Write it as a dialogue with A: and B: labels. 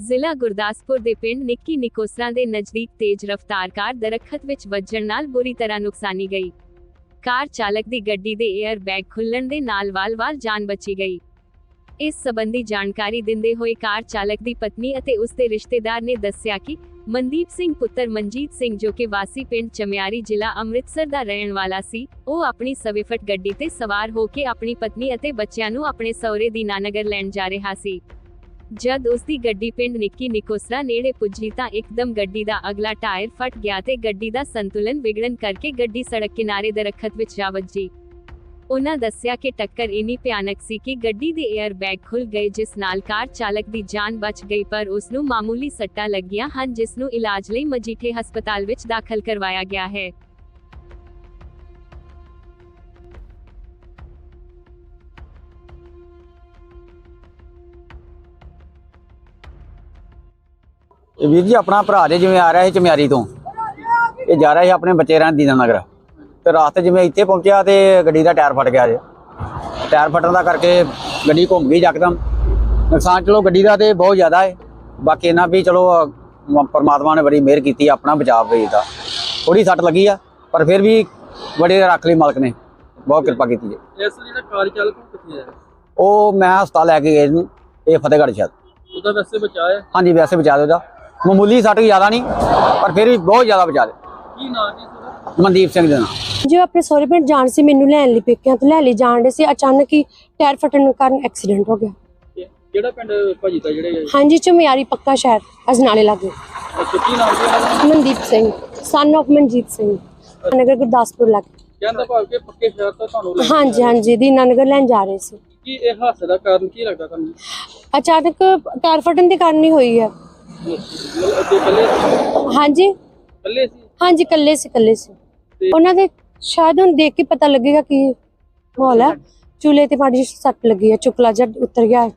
A: ਜ਼ਿਲ੍ਹਾ ਗੁਰਦਾਸਪੁਰ ਦੇ ਪਿੰਡ ਨਿੱਕੀ ਨਿਕੋਸਰਾ ਦੇ ਨਜ਼ਦੀਕ ਤੇਜ਼ ਰਫ਼ਤਾਰ ਕਾਰ ਦਰੱਖਤ ਵਿੱਚ ਵੱਜਣ ਨਾਲ ਬੁਰੀ ਤਰ੍ਹਾਂ ਨੁਕਸਾਨੀ ਗਈ। ਕਾਰ ਚਾਲਕ ਦੀ ਗੱਡੀ ਦੇ 에ਅਰ ਬੈਗ ਖੁੱਲਣ ਦੇ ਨਾਲ ਵਾਲ-ਵਾਲ ਜਾਨ ਬਚੀ ਗਈ। ਇਸ ਸੰਬੰਧੀ ਜਾਣਕਾਰੀ ਦਿੰਦੇ ਹੋਏ ਕਾਰ ਚਾਲਕ ਦੀ ਪਤਨੀ ਅਤੇ ਉਸ ਦੇ ਰਿਸ਼ਤੇਦਾਰ ਨੇ ਦੱਸਿਆ ਕਿ ਮਨਦੀਪ ਸਿੰਘ ਪੁੱਤਰ ਮਨਜੀਤ ਸਿੰਘ ਜੋ ਕਿ ਵਾਸੀ ਪਿੰਡ ਚਮਿਆਰੀ ਜ਼ਿਲ੍ਹਾ ਅੰਮ੍ਰਿਤਸਰ ਦਾ ਰਹਿਣ ਵਾਲਾ ਸੀ, ਉਹ ਆਪਣੀ ਸਵਿਫਟ ਗੱਡੀ ਤੇ ਸਵਾਰ ਹੋ ਕੇ ਆਪਣੀ ਪਤਨੀ ਅਤੇ ਬੱਚਿਆਂ ਨੂੰ ਆਪਣੇ ਸਹੁਰੇ ਦੀ ਨਾਨਗਰ ਲੈਣ ਜਾ ਰਿਹਾ ਸੀ। ਜਦ ਉਸ ਦੀ ਗੱਡੀ ਪਿੰਡ ਨਿੱਕੀ ਨਿਕੋਸਰਾ ਨੇੜੇ ਪੁੱਜੀ ਤਾਂ ਇੱਕਦਮ ਗੱਡੀ ਦਾ ਅਗਲਾ ਟਾਇਰ ਫਟ ਗਿਆ ਤੇ ਗੱਡੀ ਦਾ ਸੰਤੁਲਨ ਵਿਗੜਨ ਕਰਕੇ ਗੱਡੀ ਸੜਕ ਕਿਨਾਰੇ ਦਰਖਤ ਵਿੱਚ ਜਾ ਵੱਜੀ। ਉਹਨਾਂ ਦੱਸਿਆ ਕਿ ਟੱਕਰ ਇੰਨੀ ਭਿਆਨਕ ਸੀ ਕਿ ਗੱਡੀ ਦੇ 에ਅਰ ਬੈਗ ਖੁੱਲ ਗਏ ਜਿਸ ਨਾਲ ਕਾਰ ਚਾਲਕ ਦੀ ਜਾਨ ਬਚ ਗਈ ਪਰ ਉਸ ਨੂੰ ਮਾਮੂਲੀ ਸੱਟਾਂ ਲੱਗੀਆਂ ਹਨ ਜਿਸ ਨੂੰ ਇਲਾਜ ਲਈ ਮਜੀਠੇ ਹਸਪਤਾਲ ਵਿੱਚ ਦਾਖਲ ਕਰਵਾਇਆ ਗਿਆ ਹੈ।
B: ਇਹ ਵੀਰ ਜੀ ਆਪਣਾ ਭਰਾ ਜੇ ਜਿਵੇਂ ਆ ਰਿਹਾ ਸੀ ਚਮਿਆਰੀ ਤੋਂ ਇਹ ਜਾ ਰਿਹਾ ਸੀ ਆਪਣੇ ਬੱਚੇ ਰਹਿਣ ਦੀਨਾ ਨਗਰ। ਤੇ ਰਾਸਤੇ ਜਿਵੇਂ ਇੱਥੇ ਪਹੁੰਚਿਆ ਤੇ ਗੱਡੀ ਦਾ ਟਾਇਰ ਫਟ ਗਿਆ ਜੇ। ਟਾਇਰ ਫਟਣ ਦਾ ਕਰਕੇ ਗੱਡੀ ਘੁੰਮ ਗਈ ਯਕਦਮ ਨੁਕਸਾਨ ਚਲੋ ਗੱਡੀ ਦਾ ਤੇ ਬਹੁਤ ਜ਼ਿਆਦਾ ਹੈ ਬਾਕੀ ਇਹਨਾਂ ਵੀ ਚਲੋ ਪਰਮਾਤਮਾ ਨੇ ਬੜੀ ਮਿਹਰ ਕੀਤੀ ਆਪਣਾ ਬਚਾਅ ਹੋਈ ਦਾ ਥੋੜੀ ਸੱਟ ਲੱਗੀ ਆ ਪਰ ਫਿਰ ਵੀ ਬੜੇ ਰੱਖ ਲਈ ਮਾਲਕ ਨੇ। ਬਹੁਤ ਕਿਰਪਾ ਕੀਤੀ ਜੀ।
C: ਇਸ ਜਿਹੜਾ ਕਾਰ ਚਾਲਕ ਕਿੱਥੇ ਹੈ?
B: ਉਹ ਮੈਂ ਹਸਪਤਾਲ ਲੈ ਕੇ ਗਏ ਇਹਨੂੰ ਇਹ ਫਤਿਹਗੜ੍ਹ ਸ਼ਾਇਦ।
C: ਉਹਦਾ ਵੈਸੇ ਬਚਾਇਆ
B: ਹਾਂਜੀ ਵੈਸੇ ਬਚਾ ਦਿਓ ਉਹਦਾ। ਮਾਮੂਲੀ ਸੱਟ ਜ਼ਿਆਦਾ ਨਹੀਂ ਪਰ ਫਿਰ ਵੀ ਬਹੁਤ ਜ਼ਿਆਦਾ ਬਚਾ ਦੇ।
C: ਕੀ ਨਾਂ ਜੀ ਤੁਹਾਡਾ?
B: ਮਨਦੀਪ ਸਿੰਘ ਦੇ ਨਾਲ
D: ਜੋ ਆਪਣੇ ਸਹੁਰੇ ਪਿੰਡ ਜਾਣ ਸੀ ਮੈਨੂੰ ਲੈਣ ਲਈ ਪੇਕਿਆਂ ਤੋਂ ਲੈ ਲਈ ਜਾਣ ਦੇ ਸੀ ਅਚਾਨਕ ਹੀ ਟਾਇਰ ਫਟਣ ਕਾਰਨ ਐਕਸੀਡੈਂਟ ਹੋ ਗਿਆ।
C: ਕਿਹੜਾ ਪਿੰਡ ਭਾਜੀ ਦਾ ਜਿਹੜੇ
D: ਹਾਂਜੀ ਚੁਮਿਆਰੀ ਪੱਕਾ ਸ਼ਹਿਰ ਅਜਨਾਲੇ ਲਾਗੇ।
C: ਕੀ ਨਾਮ ਦਾ?
D: ਮਨਦੀਪ ਸਿੰਘ ਸਨ of ਮਨਜੀਤ ਸਿੰਘ। ਨਗਰ ਗੁਰਦਾਸਪੁਰ ਲਾਗੇ।
C: ਕਹਿੰਦਾ ਭਾਵ ਕਿ ਪੱਕੇ ਸ਼ਹਿਰ ਤੋਂ ਤੁਹਾਨੂੰ ਲੈ
D: ਹਾਂਜੀ ਹਾਂਜੀ ਦੀਨਾ ਨਗਰ ਲੈਣ ਜਾ ਰਹੇ ਸੀ।
C: ਕੀ ਇਹ ਹਾਦਸੇ ਦਾ ਕਾਰਨ ਕੀ ਲੱਗਦਾ ਤੁਹਾਨੂੰ?
D: ਅਚਾਨਕ ਟਾਇਰ ਫਟਣ ਦੇ ਕਾਰਨ ਹੀ ਹੋਈ ਹੈ। ਹਾਂਜੀ।
C: ਪਹਿਲੇ ਸੀ?
D: ਹਾਂਜੀ ਕੱਲੇ ਸੀ ਕੱਲੇ ਸੀ। ਉਹਨਾਂ ਦੇ ਸ਼ਾਇਦ ਹੁਣ ਦੇਖ ਕੇ ਪਤਾ ਲੱਗੇਗਾ ਕਿ ਮਾਹੌਲ ਹੈ। ਚੂਲੇ ਤੇ ਮਾੜੀ ਜਿਹੀ ਸੱਟ ਲੱਗੀ ਹੈ ਚੁਕਲਾ ਜਿਹਾ ਉਤਰ ਗਿਆ। ਹੈ